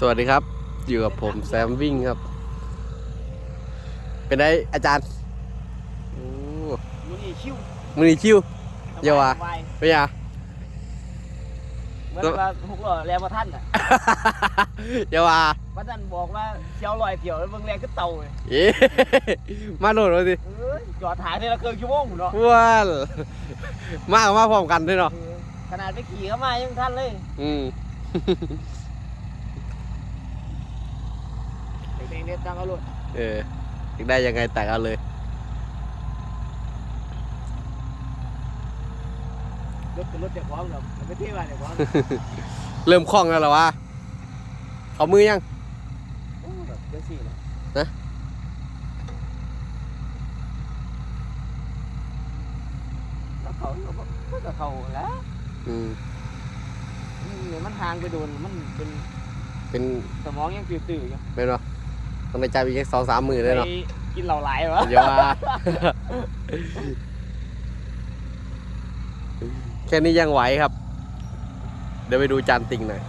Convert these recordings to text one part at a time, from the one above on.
สวัสดีครับ อยู่กับผมแซมวิ่งครับ เป็นไงอาจารย์โอ้มือนี่คิ้วมือนีคิวเยาว่าสบเป็นยังเหมือนว่าหกล้อแรงมาท่านอะอย่าว่าว่าท่านบอกว่าเชียวลอยเกี่ยวแล้วเบิ่งแรงขึ้นเตาเลยเอ๊ะมาโหลดมาสิเอ้ยจอดถ่ายได้ละเกินชั่วโมงพุ่นเนาะว้าวมากับมาพร้อมกันด้วยเนาะเออขนาดไปขี่เข้ามายังท่านเลย อืม เด็กๆเนี่ยตังเอารถเอออยากได้ยังไงแต่งเอาเลย รถเป็นรถเด็กพร้อมเนาะมันไม่เที่ยวเด็กพร้อมเริ่มคล่องแล้วเหรอวะเอามือยัง โอ้แบบเดี๋ยวสี่เนาะนะแล้วเขาก็จะเขาแล้วอืมอืมเดี๋ยวมันห่างไปโดนมันเป็นเป็นสมองยังตื่นๆอยู่เป็นเนาะ ต้องในใจอีกแค่สองสามมือเลยเนาะไปกินเหล้าหลายวะอย่าว่าแค่นี้ยังไหวครับ เดี๋ยวไปดูจานติงหน่อย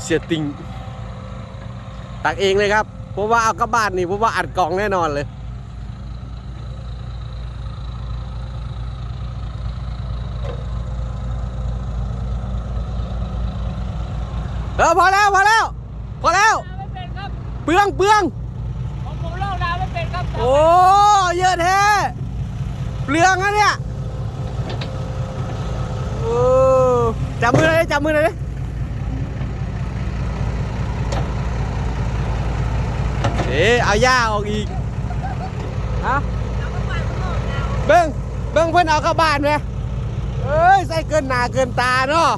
เสียติง ตักเองเลยครับ เพราะว่าเอากลับบ้านนี่เพราะว่าอัดกล่องแน่นอนเลย เออพอแล้ว พอแล้ว พอแล้วไม่ เป็นครับเปลืองเปลืองผมผมเล่าดาวไม่เป็นครับโอ้เยอะแท้เปลืองอะเนี่ยโอ้จับมือเลยดิจับมือเลยดิเอ๊ะเอาหญ้าออกอีกฮะเบิ้งเบิ้งเพื่อนเอาเข้าบ้านไหมเอ้ยใส่เกินหนาเกินตาเนาะ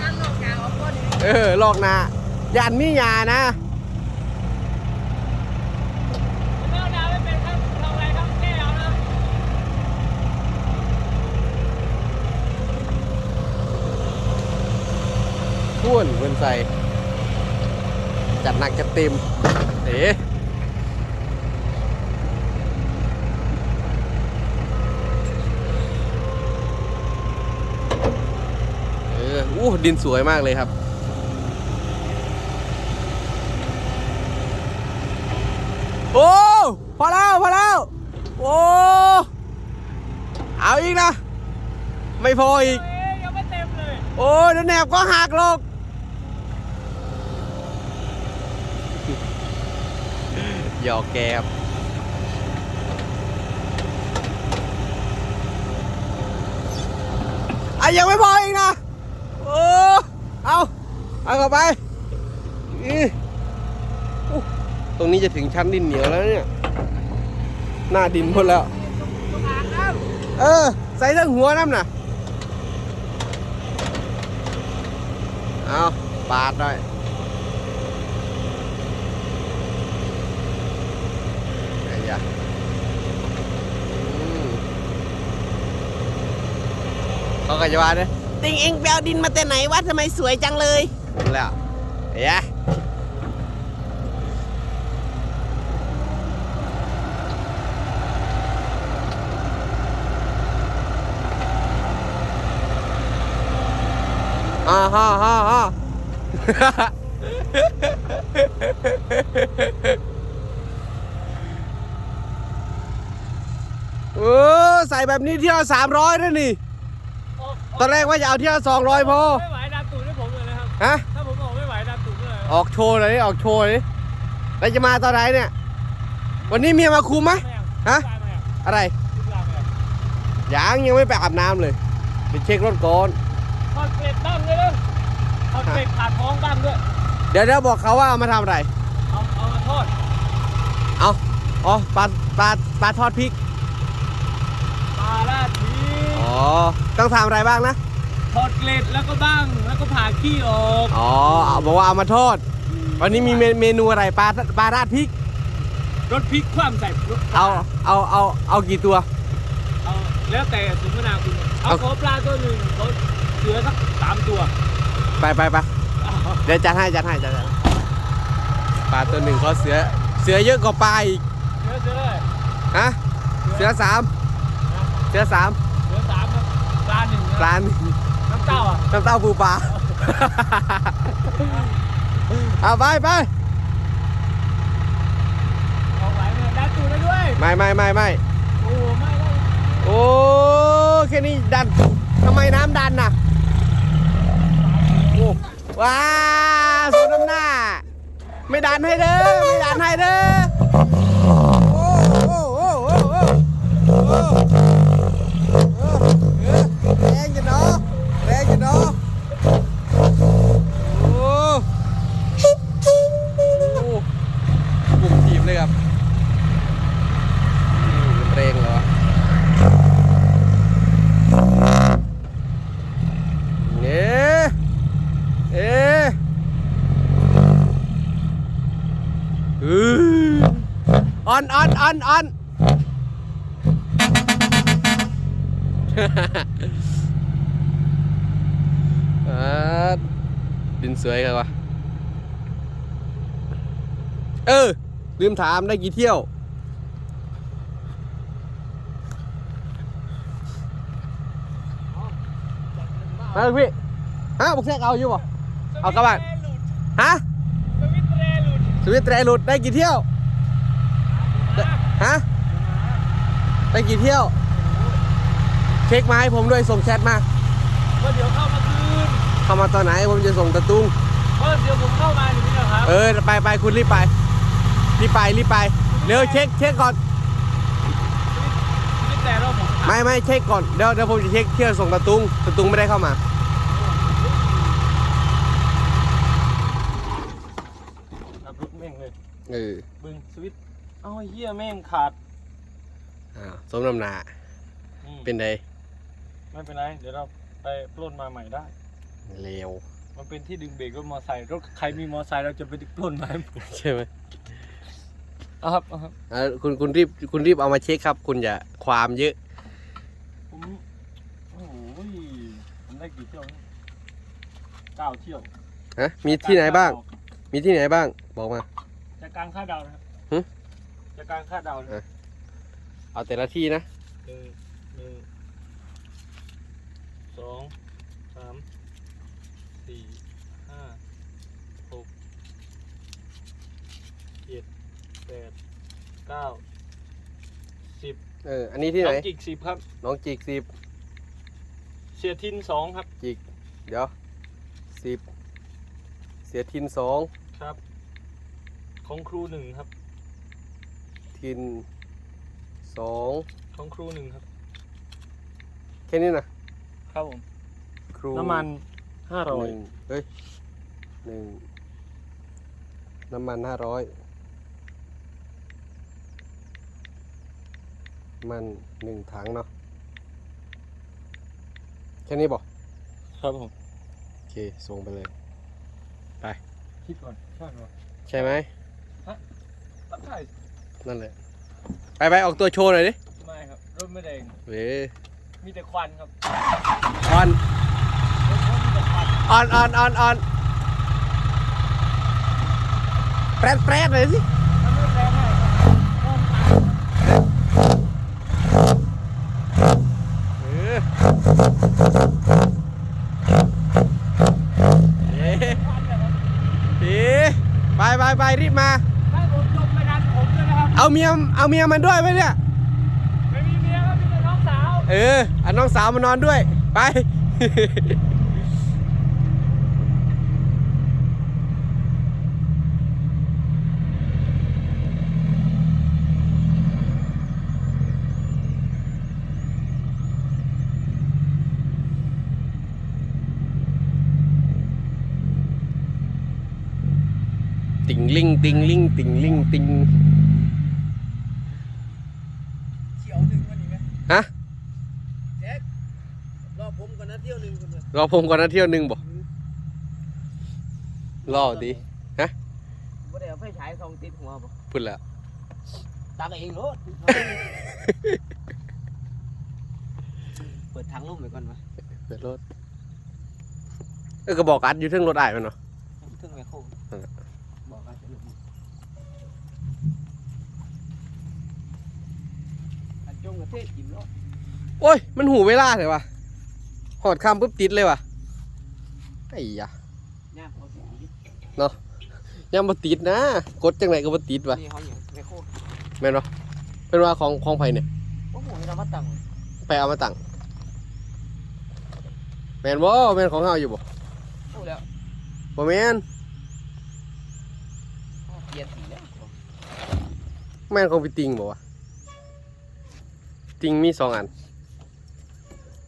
ตั้งนอกกลางออกก้อนนี้เออลอกหนายันมีหยานะ ผมเล่าดาวไม่เป็นครับเราอะไรครับแก้เอานะ ทุ่นเพื่นใส่ จัดหนักจัดเต็มเอ๋เอออู้ดินสวยมากเลยครับโอ้พอแล้วพอแล้ว โอ้ เอาอีกนะ ไม่พออีก ยังไม่เต็มเลย โอ้ยเดี๋ยวแหนบก็หักหรอก หยอกแกครับอะยังไม่พออีกนะ โอ้ เอาเอาเข้าไปตรงนี้จะถึงชั้นดินเหนียวแล้วเนี่ย หน้าดินหมดแล้ว เออ ใส่ทั้งหัวน้ำน่ะ เอาปาดหน่อย ไอ้ยะอืมเขาก็จะว่าเนี่ยติงเองแปลดินมาแต่ไหนวะทำไมสวยจังเลยนั่นแหล้วไอ้ยะอ่าฮ่าฮ่าฮ่า ออใส่แบบนี้เที่ยวสามร้อยนะนี่ ตอนแรกว่าจะเอาเที่ยวสองร้อยพอ ไม่ไหวดันตูดให้ผมเลยนะครับ ฮะ ถ้าผมออกไม่ไหวดันตูดเลยออกโชว์หน่อยดิออกโชว์หน่อยดิแล้วจะมาตอนไหนเนี่ย วันนี้เมียมาคุมไหมฮะ อะไร ยังยังไม่ไปอาบน้ำเลย ไปเช็ครถก่อนทอดเกล็ดบ้างเลยนะทอดเกล็ดผ่าท้องบ้างด้วย เดี๋ยวเดี๋ยวบอกเขาว่าเอามาทำอะไร เอาเอามาทอด เอาอ๋อปลาปลาปลาทอดพริก ปลาราดพริกอ๋อ ต้องทำอะไรบ้างนะทอดเกล็ดแล้วก็บ้าง แล้วก็ผ่าขี้ออกอ๋อเอาบอกว่าเอามาทอด วันนี้มีเมเมนูอะไรปลาปลาราดพริกรสพริกคว่ำใส่รสปลเอา เอา เอา เอากี่ตัว เอา แล้วแต่สมนาคุณเอาเอา ขอปลาตัวหนึ่งเขาเสือสักสามตัวไปไปไปเดี๋ยวจัดให้จัดให้จัดให้ปลาตัวหนึ่งเขาเสือ เสือเยอะกว่าปลาอีกเสือเสือเลยฮะ เสือสาม เสือสามเสือสามครับปลาหนึ่งนะปลาหนึ่งน้ำเต้าอะน้ำเต้าปูปลาเอาไปไปเอาไหวเลยดันตูดได้ด้วย ไม่ไม่ไม่ไม่โอ้โหไม่ได้โอ้แค่นี้ดันทำไมน้ำดันน่ะโอ้ว้าสมน้ำหน้า ไม่ดันให้เด้อไม่ดันให้เด้อโอ้โอ้โอ้โอ้โอ้โอ้เออแรงจังเนาะแรงจังเนาะโอ้โอ้บุกทีมเลยครับอืมมันแรงเหรอ เอ๊ะเอ๊ะอืออ อนออนออนออนอ่าดินสวยกันวะเออ ลืมถามได้กี่เที่ยวมาเลยพี่ฮะบุกแซกเอาอยู่ป่ะเอากลับบ้านฮะ สวิตเตอร์หลุด สวิตแตรหลุดได้กี่เที่ยวได้ ฮะได้กี่เที่ยว เช็คมาให้ผมด้วยส่งแชทมาก็เดี๋ยวเข้ามาคืนเข้ามาตอนไหนผมจะส่งตะตุ้งเพราะเดี๋ยวผมเข้ามาอย่างนี้นะครับเออไปไปคุณรีบไปรีบไปรีบไปเร็วเช็คเช็คก่อนสวิตแต่เราผมไม่ไม่เช็คก่อนเดี๋ยวเดี๋ยวผมจะเช็คเที่ยวส่งตะตุ้งตะตุ้งไม่ได้เข้ามานับรุดแม่งเลยเออบึงสวิตช์ เอ้าไอ้เหี้ยแม่งขาดอ้าวสมน้ำหนาอืมเป็นไงไม่เป็นไร เดี๋ยวเราไปปล้นมาใหม่ได้เร็วมันเป็นที่ดึงเบรกรถมอไซค์รถใครมีมอไซค์เราจะไปดึงปล้นมาให้หมดใช่ไหมเอาครับเอาครับอ่าคุณคุณรีบคุณรีบเอามาเช็คครับ คุณอย่าความเยอะผมโอ้โหผมได้กี่เที่ยวเนี่ยเก้าเที่ยวฮะมีที่ไหนบ้าง มีที่ไหนบ้าง บอกมา จากกลางค่าดาวนะครับหึ จากกลางค่าดาวนะอะเอาแต่ละที่นะหนึ่งหนึ่งสองสามสี่ห้าหกเจ็ดแปดเก้าสิบเอออันนี้ที่ไหนน้องจิกสิบครับน้องจิกสิบเสียทินสองครับจิกเดี๋ยวสิบเสียทินสองครับ ของครูหนึ่งครับ ทินสองของครูหนึ่งครับ แค่นี้นะครับผม ครูน้ำมันห้าร้อยหนึ่งเฮ้ยหนึ่งน้ำมันห้าร้อยมันหนึ่งถังเนาะแค่นี้บอกครับผม โอเค ส่งไปเลยคิดก่อน ใช่ไหมใช่ไหมตั้งใช่ นั่นแหละ ไปไปออกตัวโชว์หน่อยดิไม่ครับรถไม่แดงเว้ยมีแต่ควันครับออนรถมีแต่ควันออนออนออนออนแปรดแปรดเลยสิ มันไม่แรงไงครับ เออเอ๊ะ ควันเนี่ยครับ เอ๊ะไปไปไปรีบมา ถ้าผมจมไปดันผม เลยนะครับเอาเมียเอาเมียมันด้วยไหมเนี่ย ไม่มีเมียครับมีแต่น้องสาว เออเอาน้องสาวมานอนด้วย ไป ติงลิงติงลิงติงลิงติง เขียวหนึ่งวันนี้ไหม ฮะแจ็ครอผมก่อนนะเที่ยวหนึ่งคนเลยรอผมก่อนนะเที่ยวหนึ่งบอกรอดีบ่ได้เอาไฟฉายส่องติดหัวบ่พูดแล้วตักเองรถเปิดทางลุ่มไปก่อนวะเปิดรถเออกระบอกอัดอยู่เทิงรถอ้ายมันเนาะถึงแม่โคง นั่นแหละ บอกกันจะลุ่มอัน จงกระเทศกินรถโอ้ย มันหูเวลาเลยวะหอดคำปุ๊บติดเลยวะไอ้ยะย่างเขาสิเนาะยังบ่ติดนะ กดจังไหนก็บ่ติดวะนี่เขาอย่างไม่โคตรแม่นบ่เป็นว่าของของไผเนี่ยโอ้โหเรามาตั้งไปเอามาตั้งแม่นบ่แม่นของเฮาอยู่บ่โอ้แล้วบ่แม่นเปลี่ยนสีแล้วแม่นของพี่ติงบ่วะ ติงมีสองอัน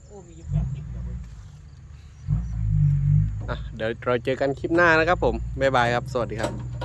เว้ยอะเดี๋ยวเราเจอกันคลิปหน้านะครับผม บ๊ายบายครับ สวัสดีครับ